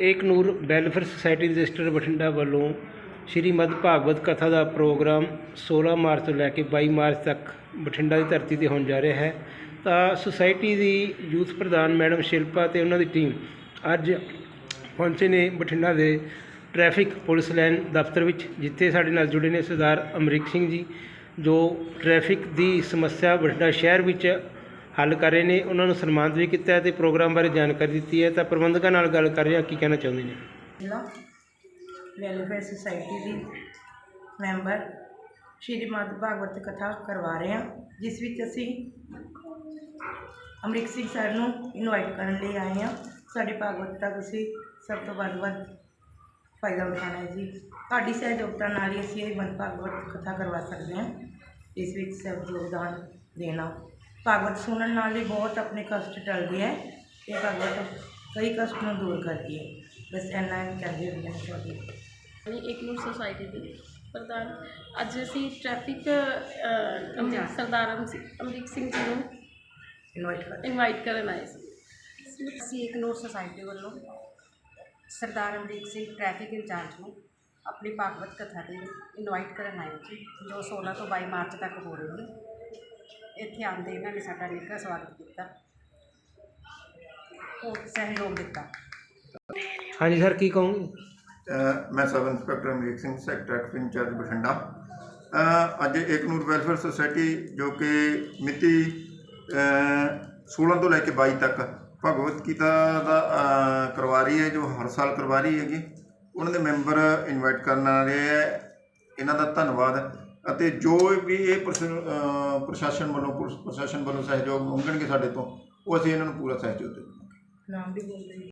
Ek Noor welfare society register Bathinda ਵੱਲੋਂ ਸ਼੍ਰੀਮਦ ਭਾਗਵਤ ਕਥਾ ਦਾ programme 16 March ਤੋਂ ਲੈ ਕੇ 22 ਮਾਰਚ ਤੱਕ ਬਠਿੰਡਾ ਦੀ ਧਰਤੀ ਤੇ ਹੋਣ ਜਾ ਰਿਹਾ ਹੈ। ਤਾਂ ਸੁਸਾਇਟੀ ਦੀ ਯੂਥ ਪ੍ਰਧਾਨ ਮੈਡਮ ਸ਼ਿਲਪਾ ਤੇ ਉਹਨਾਂ ਦੀ ਟੀਮ ਅੱਜ ਪਹੁੰਚੇ ਨੇ ਬਠਿੰਡਾ ਦੇ ਟ੍ਰੈਫਿਕ ਪੁਲਿਸ ਲਾਈਨ ਦਫ਼ਤਰ ਵਿੱਚ, ਜਿੱਥੇ ਸਾਡੇ ਨਾਲ ਜੁੜੇ ਨੇ ਸਰਦਾਰ ਅਮਰੀਕ ਸਿੰਘ ਜੀ, ਜੋ ਟ੍ਰੈਫਿਕ ਦੀ ਸਮੱਸਿਆ ਬਠਿੰਡਾ ਸ਼ਹਿਰ ਵਿੱਚ ਹੱਲ ਕਰ ਰਹੇ ਨੇ, ਉਹਨਾਂ ਨੂੰ ਸਨਮਾਨਿਤ ਵੀ ਕੀਤਾ ਹੈ ਤੇ ਪ੍ਰੋਗਰਾਮ ਬਾਰੇ ਜਾਣਕਾਰੀ ਦਿੱਤੀ ਹੈ। ਤਾਂ ਪ੍ਰਬੰਧਕਾਂ ਨਾਲ ਗੱਲ ਕਰ ਰਹੇ ਹਾਂ, ਕੀ ਕਹਿਣਾ ਚਾਹੁੰਦੇ ਨੇ? ਜ਼ਿਲ੍ਹਾ ਵੈਲਫੇਅਰ ਸੁਸਾਇਟੀ ਦੀ ਮੈਂਬਰ ਸ਼੍ਰੀਮਦ ਭਾਗਵਤ ਕਥਾ ਕਰਵਾ ਰਹੇ ਹਾਂ, ਜਿਸ ਵਿੱਚ ਅਸੀਂ ਅਮਰੀਕ ਸਿੰਘ ਸਰ ਨੂੰ ਇਨਵਾਈਟ ਕਰਨ ਲਈ ਆਏ ਹਾਂ। ਸਾਡੀ ਭਾਗਵਤ ਦਾ ਤੁਸੀਂ ਸਭ ਤੋਂ ਵੱਧ ਵੱਧ ਫਾਇਦਾ ਉਠਾਉਣਾ ਹੈ ਜੀ। ਤੁਹਾਡੀ ਸਹਿਯੋਗਤਾ ਨਾਲ ਹੀ ਅਸੀਂ ਇਹ ਮਨ ਭਾਗਵਤ ਕਥਾ ਕਰਵਾ ਸਕਦੇ ਹਾਂ ਇਸ ਵਿੱਚ ਸਭ ਯੋਗਦਾਨ ਦੇਣਾ ਭਾਗਵਤ ਸੁਣਨ ਨਾਲ ਹੀ ਬਹੁਤ ਆਪਣੇ ਕਸ਼ਟ ਟਲਦੇ ਹੈ ਇਹ ਭਾਗਵਤ ਕਈ ਕਸ਼ਟ ਨੂੰ ਦੂਰ ਕਰਦੀ ਹੈ ਬਸ ਇੰਨਾ ਹੀ ਕਹਿੰਦੇ ਹੁੰਦੇ ਹਾਂ ਤੁਹਾਡੀ ਆਪਣੀ ਇੱਕ ਨੂਰ ਸੁਸਾਇਟੀ ਦੀ ਪ੍ਰਧਾਨ ਅੱਜ ਅਸੀਂ ਟ੍ਰੈਫਿਕ ਅ, ਅਮਰੀਕ ਸਰਦਾਰ ਅਮ- ਅਮਰੀਕ ਸਿੰਘ ਜੀ ਨੂੰ ਇਨਵਾਈਟ ਕਰ ਇਨਵਾਈਟ ਕਰਨ ਆਏ ਸੀ ਅਸੀਂ ਇੱਕ ਨੂਰ ਸੁਸਾਇਟੀ ਵੱਲੋਂ ਸਰਦਾਰ ਅਮਰੀਕ ਸਿੰਘ ਟ੍ਰੈਫਿਕ ਇੰਚਾਰਜ ਨੂੰ ਆਪਣੀ ਭਾਗਵਤ ਕਥਾ ਦੇ ਇਨਵਾਈਟ ਕਰਨ ਆਏ ਜੀ ਜੋ 16 ਤੋਂ 22 ਮਾਰਚ ਤੱਕ ਹੋ ਰਹੀ ਹੈ ਇੱਥੇ ਆਉਂਦੇ ਇਹਨਾਂ ਨੇ ਸਾਡਾ ਨਿੱਘਾ ਸਵਾਗਤ ਕੀਤਾ। ਉਹ ਸਹਿਯੋਗ ਦਿੱਤਾ। ਹਾਂਜੀ ਸਰ ਕੀ ਕਹੋਗੇ? ਅ, ਮੈਂ sub inspector Amrik Singh sector incharge Bathinda. ਅ, ਅੱਜ ਏਕ ਨੂਰ ਵੈਲਫੇਅਰ ਸੁਸਾਇਟੀ ਜੋ ਕਿ ਮਿਤੀ ਅ, 16 ਤੋਂ ਲੈ ਕੇ 22 ਤੱਕ ਭਗਵਤ ਗੀਤਾ ਦਾ ਅ, ਕਰਵਾ ਰਹੀ ਹੈ ਜੋ ਹਰ ਸਾਲ ਕਰਵਾ ਰਹੀ ਹੈਗੀ। ਉਹਨਾਂ ਦੇ ਮੈਂਬਰ ਇਨਵਾਈਟ ਕਰਨ ਆ ਰਹੇ ਹੈ। ਇਹਨਾਂ ਦਾ ਧੰਨਵਾਦ। ਅਤੇ ਜੋ ਵੀ ਇਹ ਪ੍ਰਸ਼- ਅ, ਪ੍ਰਸ਼ਾਸਨ ਵੱਲੋਂ ਪੁਲਿਸ ਪ੍ਰਸ਼ਾਸਨ ਵੱਲੋਂ ਸਹਿਯੋਗ ਮੰਗਣਗੇ ਸਾਡੇ ਤੋਂ ਉਹ ਅਸੀਂ ਇਹਨਾਂ ਨੂੰ ਪੂਰਾ ਸਹਿਯੋਗ ਦੇਵਾਂਗੇ। ਨਾਮ ਵੀ ਬੋਲਦੇ